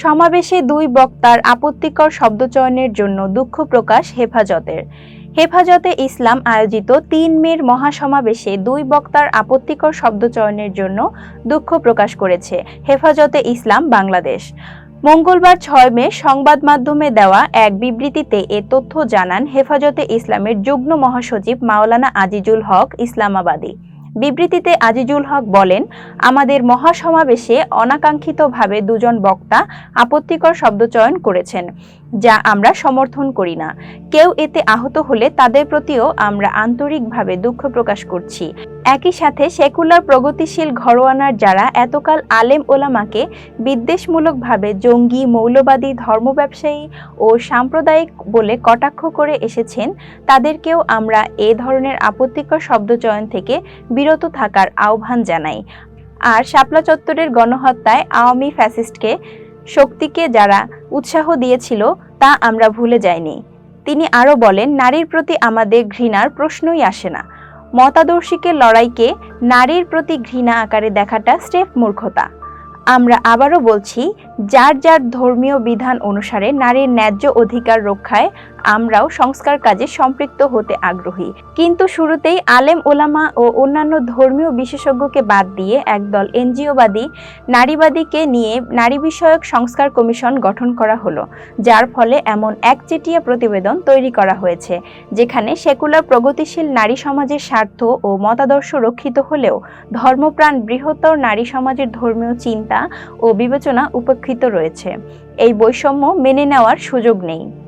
সমাবেশে দুই বক্তার আপত্তিকর শব্দচয়নের জন্য দুঃখ প্রকাশ হেফাজতের। হেফাজতে ইসলাম আয়োজিত তিন মের মহাসমাবেশে দুই বক্তার আপত্তিকর শব্দচয়নের জন্য দুঃখ প্রকাশ করেছে হেফাজতে ইসলাম বাংলাদেশ। মঙ্গলবার ছয় মে সংবাদ মাধ্যমে দেওয়া এক বিবৃতিতে এ তথ্য জানান হেফাজতে ইসলামের যুগ্ম মহাসচিব মাওলানা আজিজুল হক ইসলামাবাদী। বিবৃতিতে আজিজুল হক বলেন, আমাদের মহাসমাবেশে অনাকাঙ্ক্ষিতভাবে দুজন বক্তা আপত্তিকর শব্দচয়ন করেছেন, যা আমরা সমর্থন করি না। কেউ এতে আহত হলে তাদের প্রতিও আমরা আন্তরিকভাবে দুঃখ প্রকাশ করছি। একই সাথে সেকুলার প্রগতিশীল ঘরোয়ানার যারা এতকাল আলেম ওলামাকে বিদ্বেষমূলকভাবে জঙ্গি, মৌলবাদী, ধর্ম ব্যবসায়ী ও সাম্প্রদায়িক বলে কটাক্ষ করে এসেছেন, তাদেরকেও আমরা এ ধরনের আপত্তিকর শব্দচয়ন থেকে বিরত থাকার আহ্বান জানাই। আর শাপলা চত্বরের গণহত্যায় আওয়ামী ফ্যাসিস্টকে, শক্তিকে যারা উৎসাহ দিয়েছিল, তা আমরা ভুলে যাইনি। তিনি আরও বলেন, নারীর প্রতি আমাদের ঘৃণার প্রশ্নই আসে না। মতাদর্শীকে লড়াইকে নারীর প্রতি ঘৃণা আকারে দেখাটা স্রেফ মূর্খতা। আমরা আবারও বলছি, যার যার ধর্মীয় বিধান অনুসারে নারীর ন্যায্য অধিকার রক্ষায় আমরাও সংস্কার কাজে সম্পৃক্ত হতে আগ্রহী। কিন্তু শুরুতেই আলেম ওলামা ও অন্যান্য ধর্মীয় বিশেষজ্ঞকে বাদ দিয়ে একদল এনজিওবাদী নারীবাদীকে নিয়ে নারী বিষয়ক সংস্কার কমিশন গঠন করা হলো, যার ফলে এমন একচেটিয়া প্রতিবেদন তৈরি করা হয়েছে, যেখানে সেকুলার প্রগতিশীল নারী সমাজের স্বার্থ ও মতাদর্শ রক্ষিত হলেও ধর্মপ্রাণ বৃহত্তর নারী সমাজের ধর্মীয় চিন্তা ও বিবেচনা উপেক্ষিত রয়েছে। এই বৈষম্য মেনে নেওয়ার সুযোগ নেই।